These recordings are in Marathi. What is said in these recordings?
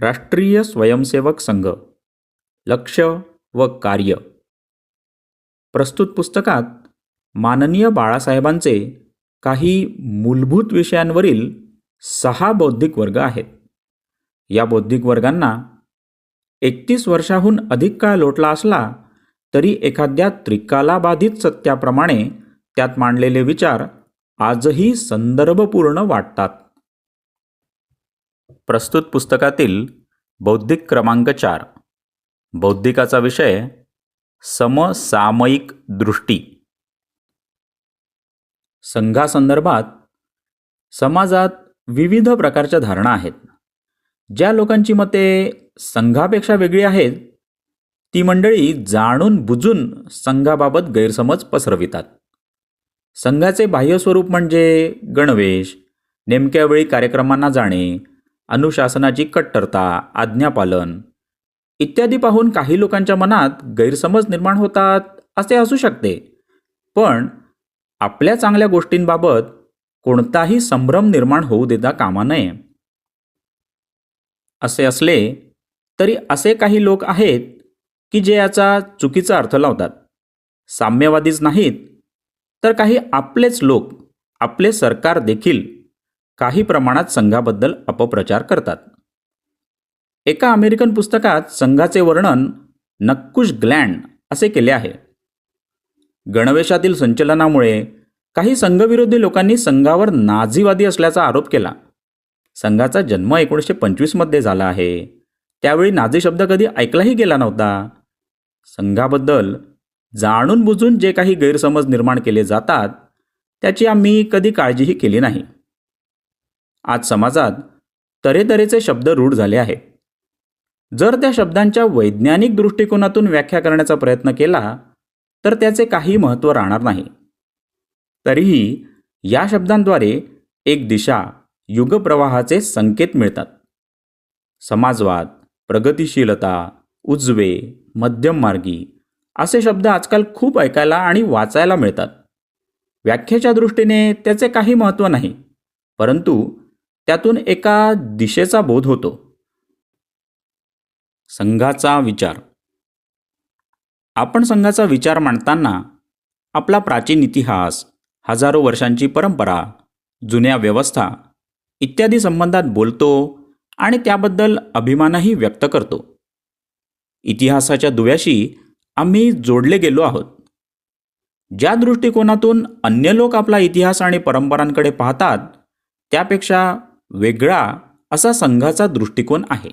राष्ट्रीय स्वयंसेवक संघ. लक्ष व कार्य. प्रस्तुत पुस्तकात माननीय बाळासाहेबांचे काही मूलभूत विषयांवरील सहा बौद्धिक वर्ग आहेत. या बौद्धिक वर्गांना एकतीस वर्षाहून अधिक काळ लोटला असला तरी एखाद्या त्रिकालाबाधित सत्याप्रमाणे त्यात मांडलेले विचार आजही संदर्भपूर्ण वाटतात. प्रस्तुत पुस्तकातील बौद्धिक क्रमांक चार. बौद्धिकाचा विषय समसामयिक दृष्टी. संघासंदर्भात समाजात विविध प्रकारच्या धारणा आहेत. ज्या लोकांची मते संघापेक्षा वेगळी आहेत ती मंडळी जाणून बुजून संघाबाबत गैरसमज पसरवितात. संघाचे बाह्य स्वरूप म्हणजे गणवेश नेमक्या वेळी कार्यक्रमांना जाणे अनुशासनाची कट्टरता आज्ञापालन इत्यादी पाहून काही लोकांच्या मनात गैरसमज निर्माण होतात असे असू शकते. पण आपल्या चांगल्या गोष्टींबाबत कोणताही संभ्रम निर्माण होऊ देता कामा नये. असे असले तरी असे काही लोक आहेत की जे याचा चुकीचा अर्थ लावतात. साम्यवादीच नाहीत तर काही आपलेच लोक आपले सरकार देखील काही प्रमाणात संघाबद्दल अपप्रचार करतात. एका अमेरिकन पुस्तकात संघाचे वर्णन नक्कुश ग्लँड असे केले आहे. गणवेशातील संचलनामुळे काही संघविरोधी लोकांनी संघावर नाझीवादी असल्याचा आरोप केला. संघाचा जन्म एकोणीसशे पंचवीसमध्ये झाला आहे. त्यावेळी नाझी शब्द कधी ऐकलाही गेला नव्हता. संघाबद्दल जाणून बुजून जे काही गैरसमज निर्माण केले जातात त्याची आम्ही कधी काळजीही केली नाही. आज समाजात तरेतरेचे शब्द रूढ झाले आहेत जर त्या शब्दांच्या वैज्ञानिक दृष्टिकोनातून व्याख्या करण्याचा प्रयत्न केला तर त्याचे काही महत्त्व राहणार नाही. तरीही या शब्दांद्वारे एक दिशा युगप्रवाहाचे संकेत मिळतात. समाजवाद प्रगतिशीलता उजवे मध्यममार्गी असे शब्द आजकाल खूप ऐकायला आणि वाचायला मिळतात. व्याख्येच्या दृष्टीने त्याचे काही महत्त्व नाही परंतु त्यातून एका दिशेचा बोध होतो. संघाचा विचार. आपण संघाचा विचार मांडताना आपला प्राचीन इतिहास हजारो वर्षांची परंपरा जुन्या व्यवस्था इत्यादी संबंधात बोलतो आणि त्याबद्दल अभिमानही व्यक्त करतो. इतिहासाच्या दुव्याशी आम्ही जोडले गेलो आहोत. ज्या दृष्टिकोनातून अन्य लोक आपला इतिहास आणि परंपरांकडे पाहतात त्यापेक्षा वेगळा असा संघाचा दृष्टिकोन आहे.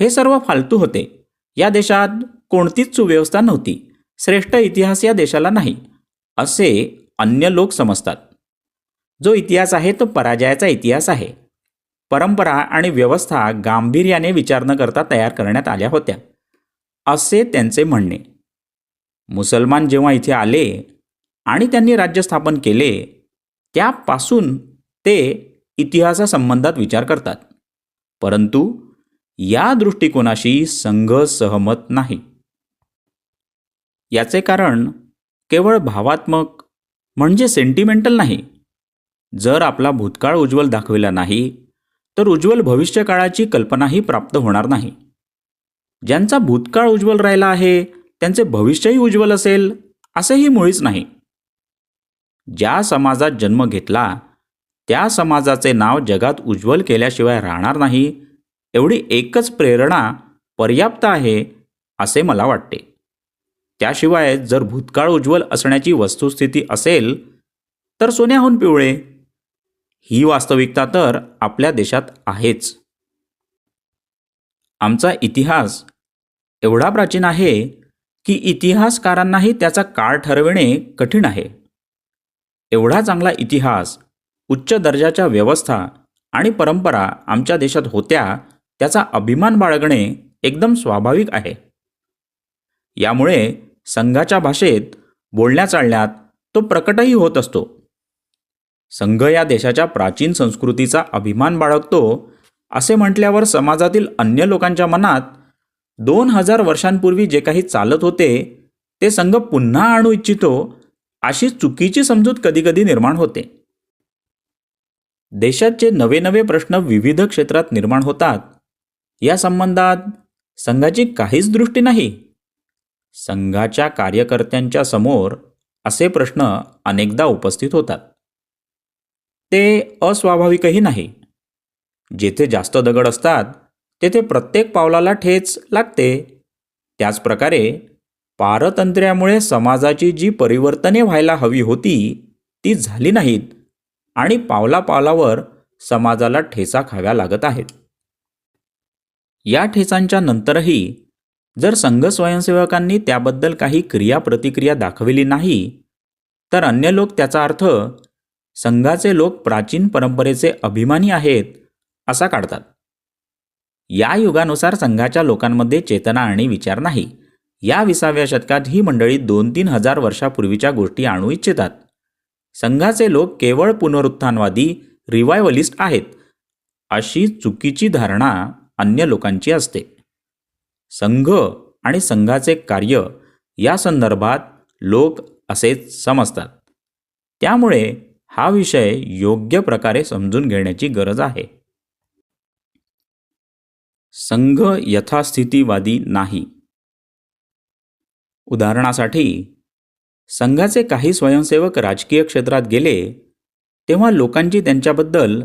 हे सर्व फालतू होते. या देशात कोणतीच सुव्यवस्था नव्हती. श्रेष्ठ इतिहास या देशाला नाही असे अन्य लोक समजतात. जो इतिहास आहे तो पराजयाचा इतिहास आहे. परंपरा आणि व्यवस्था गांभीर्याने विचार न करता तयार करण्यात आल्या होत्या असे त्यांचे म्हणणे. मुसलमान जेव्हा इथे आले आणि त्यांनी राज्य स्थापन केले त्यापासून ते इतिहासासंबंधात विचार करतात. परंतु या दृष्टिकोनाशी संघ सहमत नाही. याचे कारण केवळ भावात्मक म्हणजे सेंटिमेंटल नाही. जर आपला भूतकाळ उज्ज्वल दाखविला नाही तर उज्ज्वल भविष्यकाळाची कल्पनाही प्राप्त होणार नाही. ज्यांचा भूतकाळ उज्ज्वल राहिला आहे त्यांचे भविष्यही उज्ज्वल असेल असेही मुळीच नाही. ज्या समाजात जन्म घेतला त्या समाजाचे नाव जगात उज्ज्वल केल्याशिवाय राहणार नाही. एवढी एकच प्रेरणा पर्याप्त आहे असे मला वाटते. त्याशिवाय जर भूतकाळ उज्ज्वल असण्याची वस्तुस्थिती असेल तर सोन्याहून पिवळे. ही वास्तविकता तर आपल्या देशात आहेच. आमचा इतिहास एवढा प्राचीन आहे की इतिहासकारांनाही त्याचा काळ ठरविणे कठीण आहे. एवढा चांगला इतिहास उच्च दर्जाच्या व्यवस्था आणि परंपरा आमच्या देशात होत्या त्याचा अभिमान बाळगणे एकदम स्वाभाविक आहे. यामुळे संघाच्या भाषेत बोलण्या चालण्यात तो प्रकटही होत असतो. संघ या देशाच्या प्राचीन संस्कृतीचा अभिमान बाळगतो असे म्हटल्यावर समाजातील अन्य लोकांच्या मनात दोन हजार वर्षांपूर्वी जे काही चालत होते ते संघ पुन्हा आणू इच्छितो अशी चुकीची समजूत कधीकधी निर्माण होते. देशात जे नवे नवे प्रश्न विविध क्षेत्रात निर्माण होतात या संबंधात संघाची काहीच दृष्टी नाही. संघाच्या कार्यकर्त्यांच्या समोर असे प्रश्न अनेकदा उपस्थित होतात. ते अस्वाभाविकही नाही. जेथे जास्त दगड असतात तेथे प्रत्येक पावलाला ठेच लागते. त्याचप्रकारे पारतंत्र्यामुळे समाजाची जी परिवर्तने व्हायला हवी होती ती झाली नाहीत. आणि पावलापावलावर समाजाला ठेचा खाव्या लागत आहेत. या ठेचांच्या नंतरही जर संघ स्वयंसेवकांनी त्याबद्दल काही क्रिया प्रतिक्रिया दाखविली नाही तर अन्य लोक त्याचा अर्थ संघाचे लोक प्राचीन परंपरेचे अभिमानी आहेत असा काढतात. या युगानुसार संघाच्या लोकांमध्ये चेतना आणि विचार नाही. या विसाव्या शतकात ही मंडळी दोन तीन हजार वर्षापूर्वीच्या गोष्टी आणू इच्छितात. संघाचे लोक केवळ पुनरुत्थानवादी रिवायवलिस्ट आहेत. अशी चुकीची धारणा अन्य लोकांची असते. संघ आणि संघाचे कार्य या संदर्भात लोक असेच समजतात. त्यामुळे हा विषय योग्य प्रकारे समजून घेण्याची गरज आहे. संघ यथास्थितीवादी नाही. उदाहरणासाठी संघाचे काही स्वयंसेवक राजकीय क्षेत्रात गेले तेव्हा लोकांची त्यांच्याबद्दल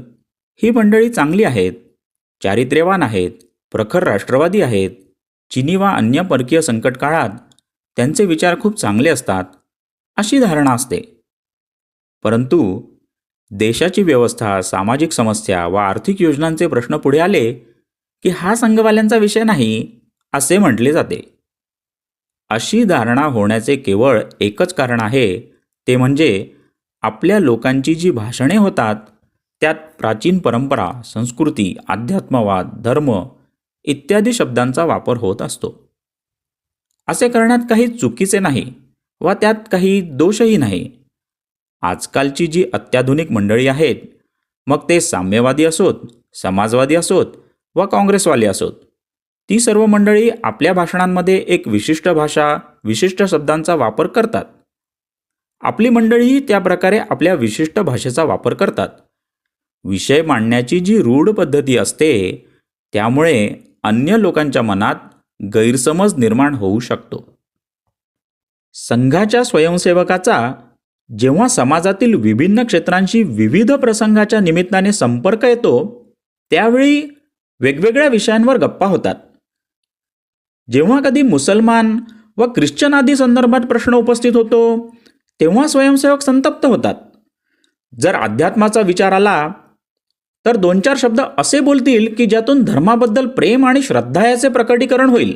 ही मंडळी चांगली आहेत चारित्र्यवान आहेत प्रखर राष्ट्रवादी आहेत चिनी वा अन्य परकीय संकट काळात त्यांचे विचार खूप चांगले असतात अशी धारणा असते. परंतु देशाची व्यवस्था सामाजिक समस्या व आर्थिक योजनांचे प्रश्न पुढे आले की हा संघवाल्यांचा विषय नाही असे म्हटले जाते. अशी धारणा होण्याचे केवळ एकच कारण आहे. ते म्हणजे आपल्या लोकांची जी भाषणे होतात त्यात प्राचीन परंपरा संस्कृती अध्यात्मवाद धर्म इत्यादी शब्दांचा वापर होत असतो. असे करण्यात काही चुकीचे नाही व त्यात काही दोषही नाही. आजकालची जी अत्याधुनिक मंडळी आहेत मग ते साम्यवादी असोत समाजवादी असोत व काँग्रेसवाले असोत ती सर्व मंडळी आपल्या भाषणांमध्ये एक विशिष्ट भाषा विशिष्ट शब्दांचा वापर करतात. आपली मंडळीही त्या प्रकारे आपल्या विशिष्ट भाषेचा वापर करतात. विषय मांडण्याची जी रूढ पद्धती असते त्यामुळे अन्य लोकांच्या मनात गैरसमज निर्माण होऊ शकतो. संघाच्या स्वयंसेवकाचा जेव्हा समाजातील विभिन्न क्षेत्रांशी विविध प्रसंगाच्या निमित्ताने संपर्क येतो त्यावेळी वेगवेगळ्या विषयांवर गप्पा होतात. जेव्हा कधी मुसलमान व ख्रिश्चन आदी संदर्भात प्रश्न उपस्थित होतो तेव्हा स्वयंसेवक संतप्त होतात. जर अध्यात्माचा विचार आला तर दोन चार शब्द असे बोलतील की ज्यातून धर्माबद्दल प्रेम आणि श्रद्धा याचे प्रकटीकरण होईल.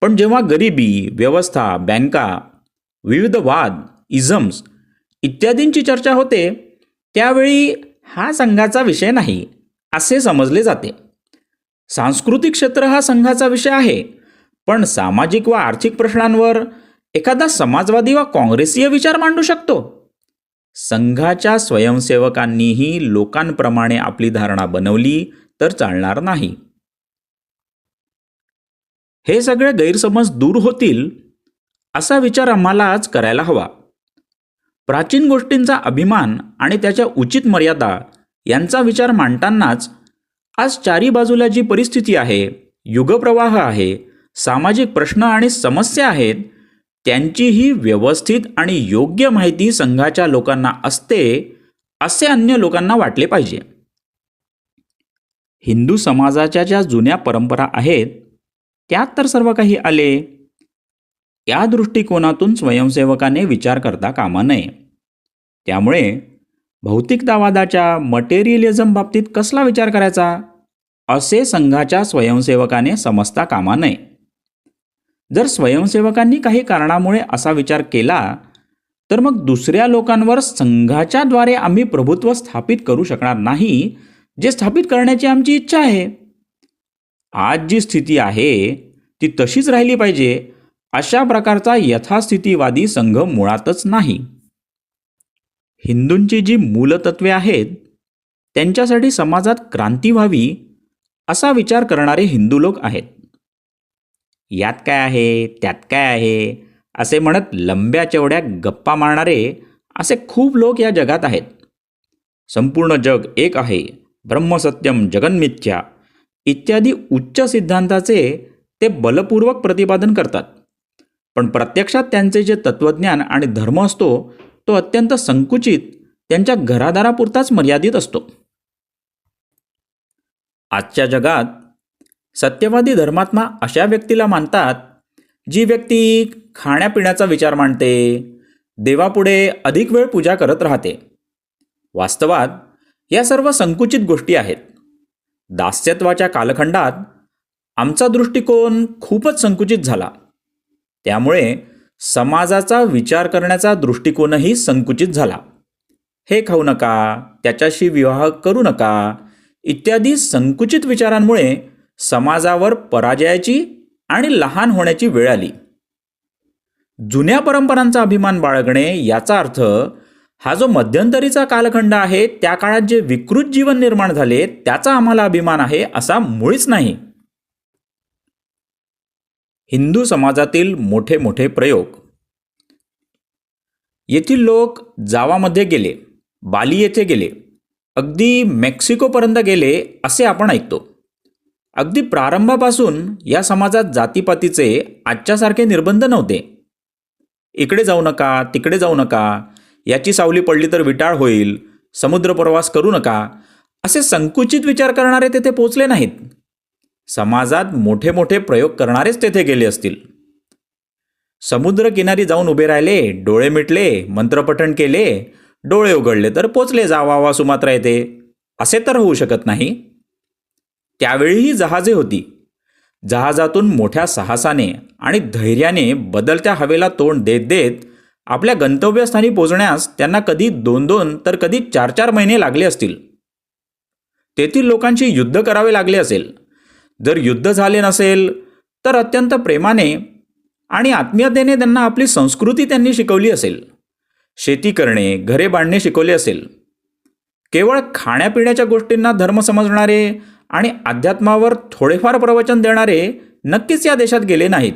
पण जेव्हा गरिबी व्यवस्था बँका विविध वाद इझम्स इत्यादींची चर्चा होते त्यावेळी हा संघाचा विषय नाही असे समजले जाते. सांस्कृतिक क्षेत्र हा संघाचा विषय आहे. पण सामाजिक व आर्थिक प्रश्नांवर एखादा समाजवादी वा काँग्रेसीय विचार मांडू शकतो? संघाच्या स्वयंसेवकांनीही लोकांप्रमाणे आपली धारणा बनवली तर चालणार नाही. हे सगळे गैरसमज दूर होतील असा विचार आम्हाला आज करायला हवा. प्राचीन गोष्टींचा अभिमान आणि त्याच्या उचित मर्यादा यांचा विचार मांडतानाच आज चारी बाजूला जी परिस्थिती आहे युगप्रवाह आहे सामाजिक प्रश्न आणि समस्या आहेत त्यांचीही व्यवस्थित आणि योग्य माहिती संघाच्या लोकांना असते असे अन्य लोकांना वाटले पाहिजे. हिंदू समाजाच्या ज्या जुन्या परंपरा आहेत त्यात तर सर्व काही आले. या दृष्टिकोनातून स्वयंसेवकाने विचार करता कामा नये. त्यामुळे भौतिकतावादाच्या मटेरियलिझम बाबतीत कसला विचार करायचा? असे संघाच्या स्वयंसेवकाने समजता कामा नये. जर स्वयंसेवकांनी काही कारणामुळे असा विचार केला तर मग दुसऱ्या लोकांवर संघाच्या द्वारे आम्ही प्रभुत्व स्थापित करू शकणार नाही जे स्थापित करण्याची आमची इच्छा आहे. आज जी स्थिती आहे ती तशीच राहिली पाहिजे. अशा प्रकारचा यथास्थितीवादी संघ मुळातच नाही. हिंदूंची जी मूलतत्वे आहेत त्यांच्यासाठी समाजात क्रांती व्हावी असा विचार करणारे हिंदू लोक आहेत. यात काय आहे त्यात काय आहे असे म्हणत लंब्या चेवड्या गप्पा मारणारे असे खूप लोक या जगात आहेत. संपूर्ण जग एक आहे ब्रह्मसत्यम जगन्मिथ्या इत्यादी उच्च सिद्धांताचे ते बलपूर्वक प्रतिपादन करतात. पण प्रत्यक्षात त्यांचे जे तत्त्वज्ञान आणि धर्म असतो तो अत्यंत संकुचित त्यांच्या घरादारापुरताच मर्यादित असतो. आजच्या जगात सत्यवादी धर्मात्मा अशा व्यक्तीला मानतात जी व्यक्ती खाण्यापिण्याचा विचार मांडते देवापुढे अधिक वेळ पूजा करत राहते. वास्तवात या सर्व संकुचित गोष्टी आहेत. दास्यत्वाच्या कालखंडात आमचा दृष्टिकोन खूपच संकुचित झाला. त्यामुळे समाजाचा विचार करण्याचा दृष्टिकोनही संकुचित झाला. हे खाऊ नका त्याच्याशी विवाह करू नका इत्यादी संकुचित विचारांमुळे समाजावर पराजयाची आणि लहान होण्याची वेळ आली. जुन्या परंपरांचा अभिमान बाळगणे याचा अर्थ हा जो मध्यंतरीचा कालखंड आहे त्या काळात जे विकृत जीवन निर्माण झाले त्याचा आम्हाला अभिमान आहे असा मुळीच नाही. हिंदू समाजातील मोठे मोठे प्रयोग. येथील लोक जावामध्ये गेले बाली येथे गेले अगदी मेक्सिकोपर्यंत गेले असे आपण ऐकतो. अगदी प्रारंभापासून या समाजात जातीपातीचे आजच्यासारखे निर्बंध नव्हते. इकडे जाऊ नका तिकडे जाऊ नका याची सावली पडली तर विटाळ होईल समुद्र प्रवास करू नका असे संकुचित विचार करणारे तेथे पोचले नाहीत. समाजात मोठे मोठे प्रयोग करणारेच तेथे गेले असतील. समुद्रकिनारी जाऊन उभे राहिले डोळे मिटले मंत्रपठण केले डोळे उघडले तर पोचले जावावा सुमात्रा येते असे तर होऊ शकत नाही. त्यावेळीही जहाजे होती. जहाजातून मोठ्या साहसाने आणि धैर्याने बदलत्या हवेला तोंड देत देत आपल्या गंतव्यस्थानी पोचण्यास त्यांना कधी दोन दोन तर कधी चार चार महिने लागले असतील. तेथील लोकांशी युद्ध करावे लागले असेल. जर युद्ध झाले नसेल तर अत्यंत प्रेमाने आणि आत्मीयतेने त्यांना आपली संस्कृती त्यांनी शिकवली असेल. शेती करणे घरे बांधणे शिकवले असेल. केवळ खाण्यापिण्याच्या गोष्टींना धर्म समजणारे आणि अध्यात्मावर थोडेफार प्रवचन देणारे नक्कीच या देशात गेले नाहीत.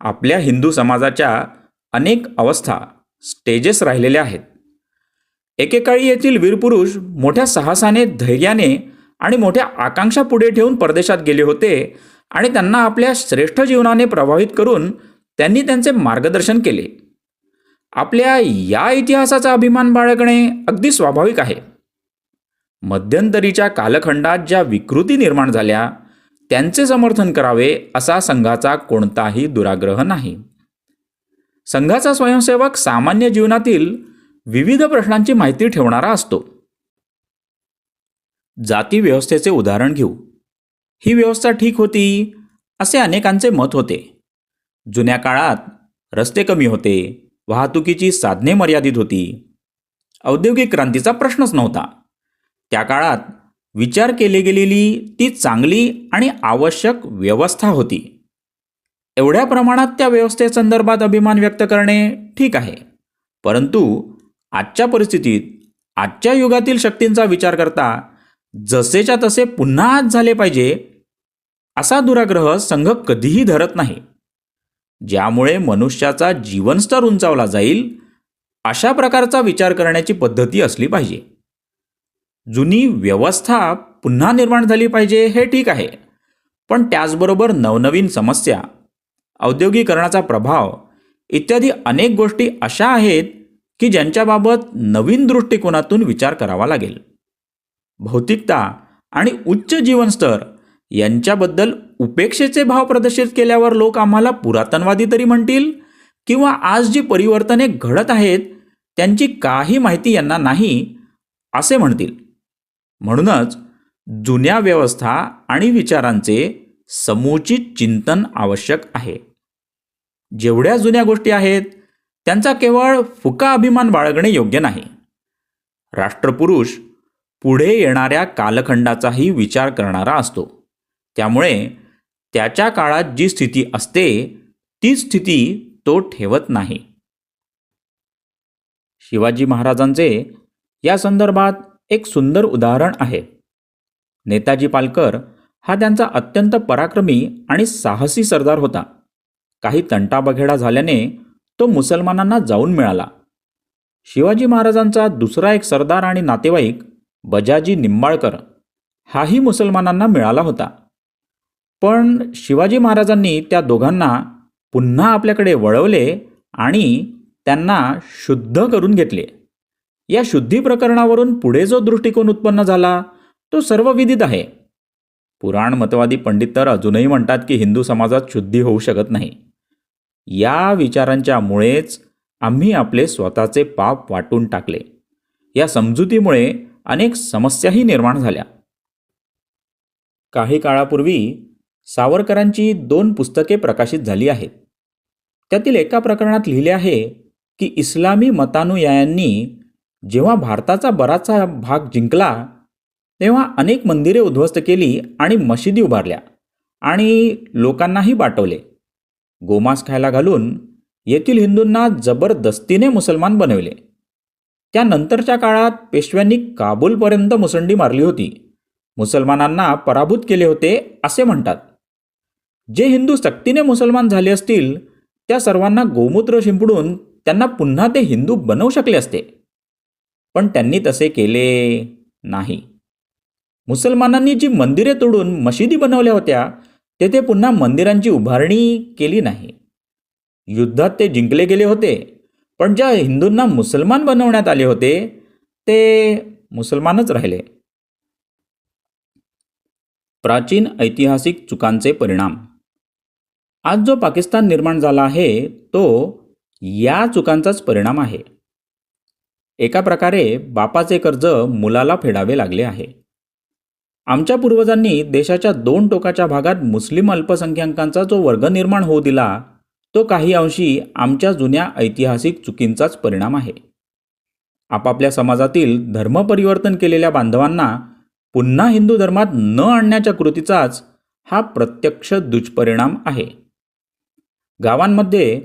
आपल्या हिंदू समाजाच्या अनेक अवस्था स्टेजेस राहिलेल्या आहेत. एकेकाळी येथील वीरपुरुष मोठ्या साहसाने धैर्याने आणि मोठ्या आकांक्षा पुढे ठेवून परदेशात गेले होते आणि त्यांना आपल्या श्रेष्ठ जीवनाने प्रभावित करून त्यांनी त्यांचे मार्गदर्शन केले. आपल्या या इतिहासाचा अभिमान बाळगणे अगदी स्वाभाविक आहे. मध्यंतरीच्या कालखंडात ज्या विकृती निर्माण झाल्या त्यांचे समर्थन करावे असा संघाचा कोणताही दुराग्रह नाही. संघाचा स्वयंसेवक सामान्य जीवनातील विविध प्रश्नांची माहिती ठेवणारा असतो. जाती व्यवस्थेचे उदाहरण घेऊ. ही व्यवस्था ठीक होती असे अनेकांचे मत होते. जुन्या काळात रस्ते कमी होते वाहतुकीची साधने मर्यादित होती. औद्योगिक क्रांतीचा प्रश्नच नव्हता. त्या काळात विचार केली गेलेली ती चांगली आणि आवश्यक व्यवस्था होती. एवढ्या प्रमाणात त्या व्यवस्थेसंदर्भात अभिमान व्यक्त करणे ठीक आहे. परंतु आजच्या परिस्थितीत आजच्या युगातील शक्तींचा विचार करता जसेच्या तसे पुन्हा आज झाले पाहिजे असा दुराग्रह संघ कधीही धरत नाही. ज्यामुळे मनुष्याचा जीवनस्तर उंचावला जाईल अशा प्रकारचा विचार करण्याची पद्धती असली पाहिजे. जुनी व्यवस्था पुन्हा निर्माण झाली पाहिजे हे ठीक आहे पण त्याचबरोबर नवनवीन समस्या औद्योगिकरणाचा प्रभाव इत्यादी अनेक गोष्टी अशा आहेत की ज्यांच्याबाबत नवीन दृष्टिकोनातून विचार करावा लागेल. भौतिकता आणि उच्च जीवनस्तर यांच्याबद्दल उपेक्षेचे भाव प्रदर्शित केल्यावर लोक आम्हाला पुरातनवादी तरी म्हणतील? किंवा आज जी परिवर्तने घडत आहेत त्यांची काही माहिती यांना नाही असे म्हणतील. म्हणूनच जुन्या व्यवस्था आणि विचारांचे समुचित चिंतन आवश्यक आहे. जेवढ्या जुन्या गोष्टी आहेत त्यांचा केवळ फुका अभिमान बाळगणे योग्य नाही. राष्ट्रपुरुष पुढे येणाऱ्या कालखंडाचाही विचार करणारा असतो. त्यामुळे त्याच्या काळात जी स्थिती असते ती स्थिती तो ठेवत नाही. शिवाजी महाराजांचे या संदर्भात एक सुंदर उदाहरण आहे. नेताजी पालकर हा त्यांचा अत्यंत पराक्रमी आणि साहसी सरदार होता. काही तंटाबघेडा झाल्याने तो मुसलमानांना जाऊन मिळाला. शिवाजी महाराजांचा दुसरा एक सरदार आणि नातेवाईक बजाजी निंबाळकर हाही मुसलमानांना मिळाला होता. पण शिवाजी महाराजांनी त्या दोघांना पुन्हा आपल्याकडे वळवले आणि त्यांना शुद्ध करून घेतले. या शुद्धी प्रकरणावरून पुढे जो दृष्टिकोन उत्पन्न झाला तो सर्व विदित आहे. पुराण मतवादी पंडित तर अजूनही म्हणतात की हिंदू समाजात शुद्धी होऊ शकत नाही. या विचारांच्या मुळेच आम्ही आपले स्वतःचे पाप वाटून टाकले. या समजुतीमुळे अनेक समस्याही निर्माण झाल्या. काही काळापूर्वी सावरकरांची दोन पुस्तके प्रकाशित झाली आहेत. त्यातील एका प्रकरणात लिहिले आहे की इस्लामी मतानुयायांनी जेव्हा भारताचा बराचसा भाग जिंकला तेव्हा अनेक मंदिरे उद्ध्वस्त केली आणि मशिदी उभारल्या आणि लोकांनाही बाटवले. गोमांस खायला घालून येथील हिंदूंना जबरदस्तीने मुसलमान बनवले. त्यानंतरच्या काळात पेशव्यांनी काबूलपर्यंत मुसंडी मारली होती. मुसलमानांना पराभूत केले होते असे म्हणतात. जे हिंदू सक्तीने मुसलमान झाले असतील त्या सर्वांना गोमूत्र शिंपडून त्यांना पुन्हा ते हिंदू बनवू शकले असते. पण त्यांनी तसे केले नाही. मुसलमानांनी जी मंदिरे तोडून मशिदी बनवल्या होत्या तेथे पुन्हा मंदिरांची उभारणी केली नाही. युद्धात ते जिंकले गेले होते. पण ज्या हिंदूंना मुसलमान बनवण्यात आले होते ते मुसलमानच राहिले. प्राचीन ऐतिहासिक चुकांचे परिणाम. आज जो पाकिस्तान निर्माण झाला आहे तो या चुकांचाच परिणाम आहे. एका प्रकारे बापाचे कर्ज मुलाला फेडावे लागले आहे. आमच्या पूर्वजांनी देशाच्या दोन टोकाच्या भागात मुस्लिम अल्पसंख्याकांचा जो वर्ग निर्माण होऊ दिला तो काही अंशी आमच्या जुन्या ऐतिहासिक चुकींचाच परिणाम आहे. आपापल्या समाजातील धर्मपरिवर्तन केलेल्या बांधवांना पुन्हा हिंदू धर्मात न आणण्याच्या कृतीचाच हा प्रत्यक्ष दुष्परिणाम आहे. गावांमध्ये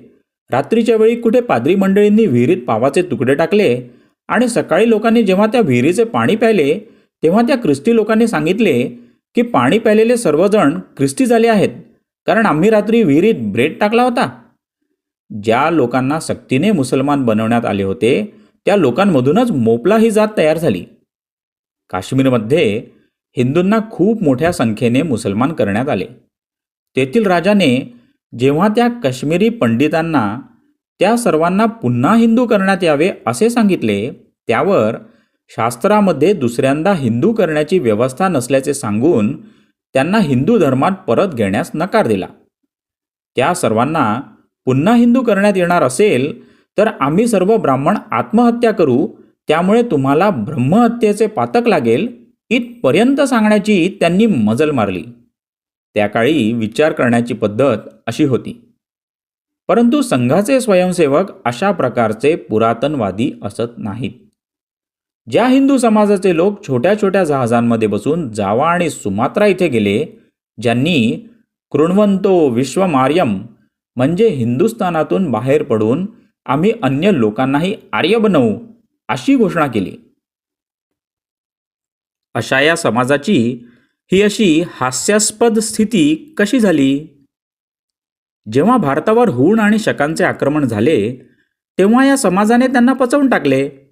रात्रीच्या वेळी कुठे पादरी मंडळींनी विहिरीत पावाचे तुकडे टाकले आणि सकाळी लोकांनी जेव्हा त्या विहिरीचे पाणी प्यायले तेव्हा त्या ख्रिस्ती लोकांनी सांगितले की पाणी प्यायलेले सर्वजण ख्रिस्ती झाले आहेत. कारण आम्ही रात्री विहिरीत ब्रेड टाकला होता. ज्या लोकांना सक्तीने मुसलमान बनवण्यात आले होते त्या लोकांमधूनच मोपला ही जात तयार झाली. काश्मीरमध्ये हिंदूंना खूप मोठ्या संख्येने मुसलमान करण्यात आले. तेथील राजाने जेव्हा त्या काश्मीरी पंडितांना त्या सर्वांना पुन्हा हिंदू करण्यात यावे असे सांगितले त्यावर शास्त्रामध्ये दुसऱ्यांदा हिंदू करण्याची व्यवस्था नसल्याचे सांगून त्यांना हिंदू धर्मात परत घेण्यास नकार दिला. त्या सर्वांना पुन्हा हिंदू करण्यात येणार असेल तर आम्ही सर्व ब्राह्मण आत्महत्या करू त्यामुळे तुम्हाला ब्रह्महत्येचे पातक लागेल इथपर्यंत सांगण्याची त्यांनी मजल मारली. त्या काळी विचार करण्याची पद्धत अशी होती. परंतु संघाचे स्वयंसेवक अशा प्रकारचे पुरातनवादी असत नाहीत. ज्या हिंदू समाजाचे लोक छोट्या छोट्या जहाजांमध्ये बसून जावा आणि सुमात्रा इथे गेले ज्यांनी कृण्वंतो विश्वमार्यम म्हणजे हिंदुस्थानातून बाहेर पडून आम्ही अन्य लोकांनाही आर्य बनवू अशी घोषणा केली. अशा या समाजाची ही अशी हास्यास्पद स्थिती कशी झाली? जेव्हा भारतावर हूण आणि शकांचे आक्रमण झाले तेव्हा या समाजाने त्यांना पचवून टाकले.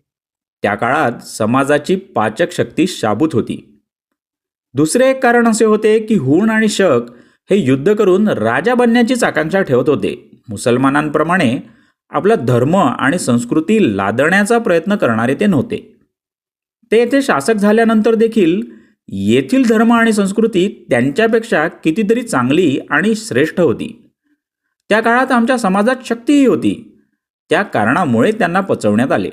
त्या काळात समाजाची पाचक शक्ती शाबूत होती. दुसरे एक कारण असे होते की हूण आणि शक हे युद्ध करून राजा बनण्याचीच आकांक्षा ठेवत होते. मुसलमानांप्रमाणे आपला धर्म आणि संस्कृती लादण्याचा प्रयत्न करणारे ते नव्हते. ते येथे शासक झाल्यानंतर देखील येथील धर्म आणि संस्कृती त्यांच्यापेक्षा कितीतरी चांगली आणि श्रेष्ठ होती. त्या काळात आमच्या समाजात शक्तीही होती. त्या कारणामुळे त्यांना पचवण्यात आले.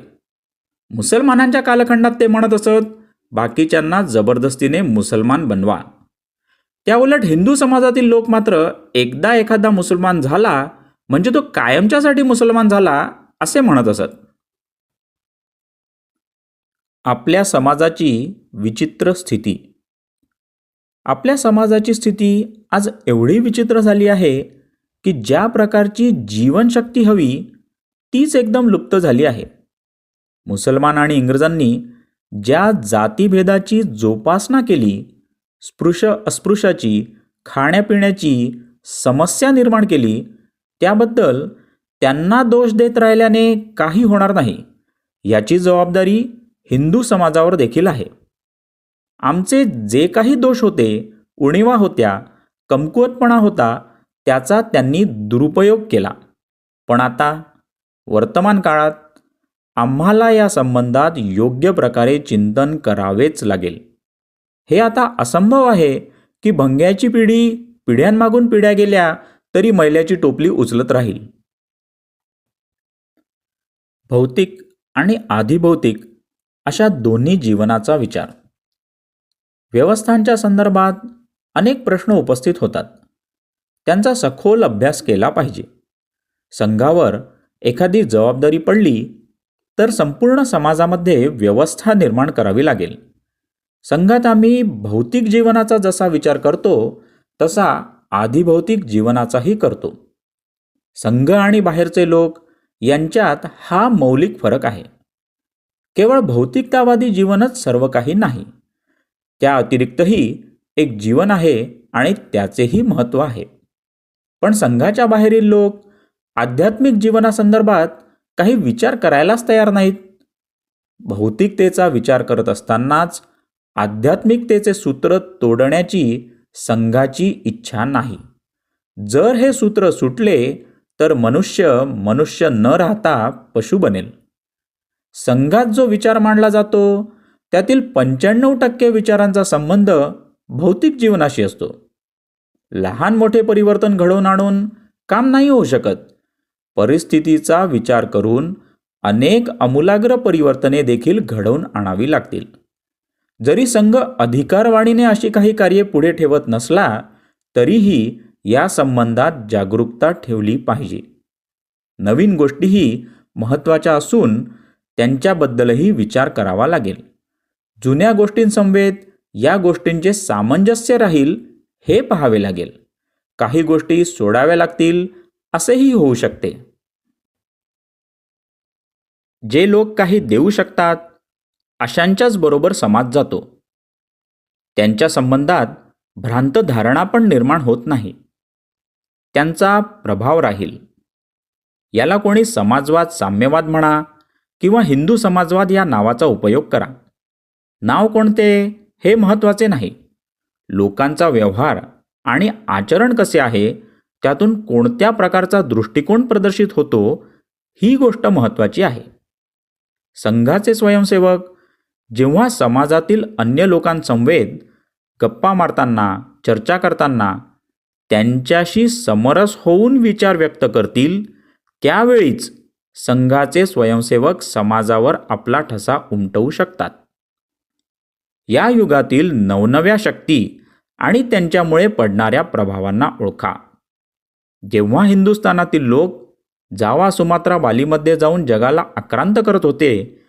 मुसलमानांच्या कालखंडात ते म्हणत असत बाकीच्यांना जबरदस्तीने मुसलमान बनवा. त्याउलट हिंदू समाजातील लोक मात्र एकदा एखादा मुसलमान झाला म्हणजे तो कायमच्यासाठी मुसलमान झाला असे म्हणत असत. आपल्या समाजाची विचित्र स्थिती. आपल्या समाजाची स्थिती आज एवढी विचित्र झाली आहे की ज्या प्रकारची जीवनशक्ती हवी तीच एकदम लुप्त झाली आहे. मुसलमान आणि इंग्रजांनी ज्या जातीभेदाची जोपासना केली स्पृश अस्पृश्याची खाण्यापिण्याची समस्या निर्माण केली त्याबद्दल त्यांना दोष देत राहिल्याने काही होणार नाही याची जबाबदारी हिंदू समाजावर देखील आहे. आमचे जे काही दोष होते उणीवा होत्या कमकुवतपणा होता त्याचा त्यांनी दुरुपयोग केला. पण आता वर्तमान काळात आम्हाला या संबंधात योग्य प्रकारे चिंतन करावेच लागेल. हे आता असंभव आहे की भंग्याची पिढी पिढ्यांमागून पिढ्या गेल्या तरी मैल्याची टोपली उचलत राहील. भौतिक आणि आधिभौतिक अशा दोन्ही जीवनाचा विचार. व्यवस्थांच्या संदर्भात अनेक प्रश्न उपस्थित होतात. त्यांचा सखोल अभ्यास केला पाहिजे. संघावर एखादी जबाबदारी पडली तर संपूर्ण समाजामध्ये व्यवस्था निर्माण करावी लागेल. संघात आम्ही भौतिक जीवनाचा जसा विचार करतो तसा आधिभौतिक जीवनाचाही करतो. संघ आणि बाहेरचे लोक यांच्यात हा मौलिक फरक आहे. केवळ भौतिकतावादी जीवनच सर्व काही नाही. त्या अतिरिक्तही एक जीवन आहे आणि त्याचेही महत्त्व आहे. पण संघाच्या बाहेरील लोक आध्यात्मिक जीवनासंदर्भात काही विचार करायलाच तयार नाहीत. भौतिकतेचा विचार करत असतानाच आध्यात्मिकतेचे सूत्र तोडण्याची संघाची इच्छा नाही. जर हे सूत्र सुटले तर मनुष्य मनुष्य न राहता पशु बनेल. संघात जो विचार मांडला जातो त्यातील पंच्याण्णव टक्के विचारांचा संबंध भौतिक जीवनाशी असतो. लहान मोठे परिवर्तन घडवून आणून काम नाही होऊ शकत. परिस्थितीचा विचार करून अनेक अमूलाग्र परिवर्तने देखील घडवून आणावी लागतील. जरी संघ अधिकारवाणीने अशी काही कार्ये पुढे ठेवत नसला तरीही या संबंधात जागरूकता ठेवली पाहिजे. नवीन गोष्टीही महत्त्वाच्या असून त्यांच्याबद्दलही विचार करावा लागेल. जुन्या गोष्टींसमवेत या गोष्टींचे सामंजस्य राहील हे पाहावे लागेल. काही गोष्टी सोडाव्या लागतील असेही होऊ शकते. जे लोक काही देऊ शकतात अशांच्याच बरोबर समाज जातो. त्यांच्या संबंधात भ्रांत धारणा पण निर्माण होत नाही. त्यांचा प्रभाव राहील. याला कोणी समाजवाद साम्यवाद म्हणा किंवा हिंदू समाजवाद या नावाचा उपयोग करा. नाव कोणते हे महत्त्वाचे नाही. लोकांचा व्यवहार आणि आचरण कसे आहे त्यातून कोणत्या प्रकारचा दृष्टिकोन प्रदर्शित होतो ही गोष्ट महत्त्वाची आहे. संघाचे स्वयंसेवक जेव्हा समाजातील अन्य लोकांसमवेत गप्पा मारताना चर्चा करताना त्यांच्याशी समरस होऊन विचार व्यक्त करतील त्यावेळीच संघाचे स्वयंसेवक समाजावर आपला ठसा उमटवू शकतात. या युगातील नवनव्या शक्ती आणि त्यांच्यामुळे पडणाऱ्या प्रभावांना ओळखा. जेव्हा हिंदुस्थानातील लोक जावा सुमात्रा बालीमध्ये जाऊन जगाला आक्रांत करत होते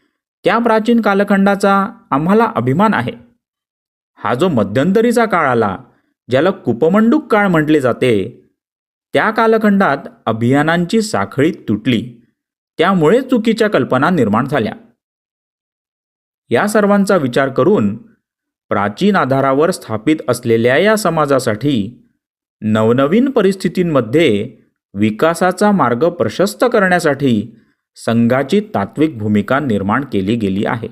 त्या प्राचीन कालखंडाचा आम्हाला अभिमान आहे. हा जो मध्यंतरीचा काळ आला ज्याला कुपमंडूक काळ म्हटले जाते त्या कालखंडात अभियानांची साखळी तुटली. त्यामुळे चुकीच्या कल्पना निर्माण झाल्या. या सर्वांचा विचार करून प्राचीन आधारावर स्थापित असलेल्या या समाजासाठी नवनवीन परिस्थितींमध्ये विकासाचा मार्ग प्रशस्त करण्यासाठी संघाची तात्विक भूमिका निर्माण केली गेली आहे.